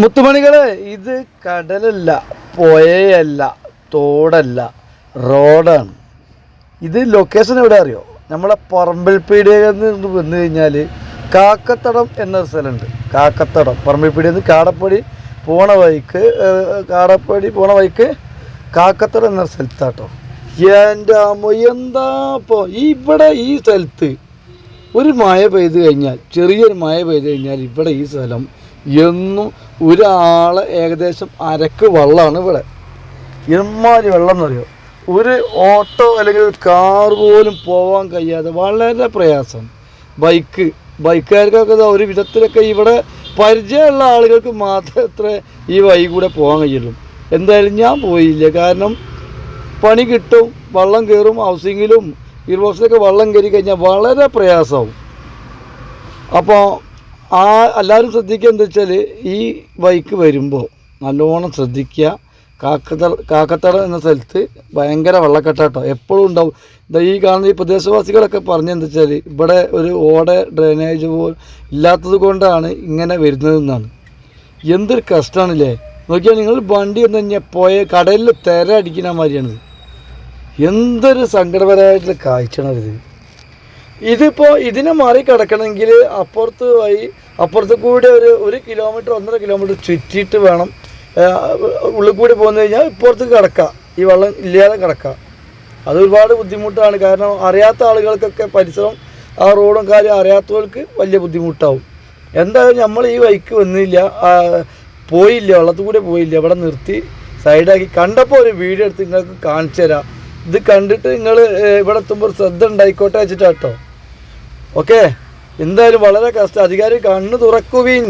മുത്തുമണികളെ ഇത് കടലല്ല പുഴയല്ല തോടല്ല റോഡാണ്. ഇത് ലൊക്കേഷൻ എവിടെ അറിയോ? നമ്മളെ പറമ്പിൽപ്പീടിയിൽ നിന്ന് വന്നു കഴിഞ്ഞാൽ കാക്കത്തടം എന്നൊരു സ്ഥലമുണ്ട്. കാക്കത്തടം. പറമ്പിൽപ്പീടിയിൽ നിന്ന് കാടപ്പടി പോണ വഴിക്ക് കാടപ്പടി പോണ വഴിക്ക് കാക്കത്തടം എന്ന സ്ഥലത്താട്ടോ. എന്റെ അമ്മ എന്താ ഇപ്പോൾ ഇവിടെ ഈ സ്ഥലത്ത് ഒരു മഴ പെയ്ത് കഴിഞ്ഞാൽ ചെറിയൊരു മഴ പെയ്ത് കഴിഞ്ഞാൽ ഇവിടെ ഈ സ്ഥലം എന്നും ഒരാളെ ഏകദേശം അരക്ക് വെള്ളമാണ് ഇവിടെ. എമ്മാതിരി വെള്ളം എന്നറിയോ ഒരു ഓട്ടോ അല്ലെങ്കിൽ ഒരു കാർ പോലും പോകാൻ കഴിയാതെ വളരെ പ്രയാസം. ബൈക്ക് ബൈക്കുകാർക്കൊക്കെ ഒരു വിധത്തിലൊക്കെ ഇവിടെ പരിചയമുള്ള ആളുകൾക്ക് മാത്രമേ അത്ര ഈ വഴി കൂടെ പോകാൻ കഴിയുള്ളൂ. എന്തായാലും ഞാൻ പോയില്ല. കാരണം പണി കിട്ടും വള്ളം കയറും ഹൗസിങ്ങിലും ഗിയർബോക്സിലൊക്കെ വള്ളം കയറി കഴിഞ്ഞാൽ വളരെ പ്രയാസമാവും. അപ്പോൾ ആ എല്ലാവരും ശ്രദ്ധിക്കുക എന്താ വെച്ചാൽ ഈ ബൈക്ക് വരുമ്പോൾ നല്ലോണം ശ്രദ്ധിക്കുക. കാക്കത്ത കാക്കത്തട എന്ന സ്ഥലത്ത് ഭയങ്കര വെള്ളക്കെട്ടാട്ടോ. എപ്പോഴും ഉണ്ടാവും. ദാ ഈ കാണുന്ന ഈ പ്രദേശവാസികളൊക്കെ പറഞ്ഞെന്താ വെച്ചാൽ ഇവിടെ ഒരു ഓട ഡ്രെയിനേജ് പോലും ഇല്ലാത്തത് കൊണ്ടാണ് ഇങ്ങനെ വരുന്നതെന്നാണ്. എന്തൊരു കഷ്ടമാണല്ലേ നോക്കിയാൽ നിങ്ങൾ വണ്ടി എന്ന് കഴിഞ്ഞാൽ പോയ കടലിൽ തിര അടിക്കുന്ന മാതിരിയാണിത് എന്തൊരു സങ്കടപരമായിട്ടുള്ള കാഴ്ചയാണ് ഇത് ഇതിപ്പോൾ ഇതിനെ മാറി കിടക്കണമെങ്കിൽ അപ്പുറത്ത് വഴി അപ്പുറത്ത് കൂടി ഒരു ഒരു കിലോമീറ്റർ ഒന്നര കിലോമീറ്റർ ചുറ്റിയിട്ട് വേണം ഉള്ളിൽ കൂടി പോന്നു കഴിഞ്ഞാൽ ഇപ്പുറത്ത് കിടക്കാം. ഈ വെള്ളം ഇല്ലാതെ കിടക്കാം. അത് ഒരുപാട് ബുദ്ധിമുട്ടാണ്. കാരണം അറിയാത്ത ആളുകൾക്കൊക്കെ പരിസരം ആ റോഡും കാര്യം അറിയാത്തവർക്ക് വലിയ ബുദ്ധിമുട്ടാവും. എന്തായാലും നമ്മൾ ഈ വഴിക്ക് വന്നില്ല പോയില്ല വെള്ളത്തിൽ കൂടെ പോയില്ല ഇവിടെ നിർത്തി സൈഡാക്കി. കണ്ടപ്പോൾ ഒരു വീഡിയോ എടുത്ത് നിങ്ങൾക്ക് കാണിച്ചു തരാം ഇത് കണ്ടിട്ട് നിങ്ങൾ ഇവിടെ എത്തുമ്പോൾ ശ്രദ്ധ ഉണ്ടായിക്കോട്ടെ വെച്ചിട്ടാട്ടോ. ഓക്കെ എന്തായാലും വളരെ കഷ്ടം. അധികാരി കണ്ണ് തുറക്കുവീൻ.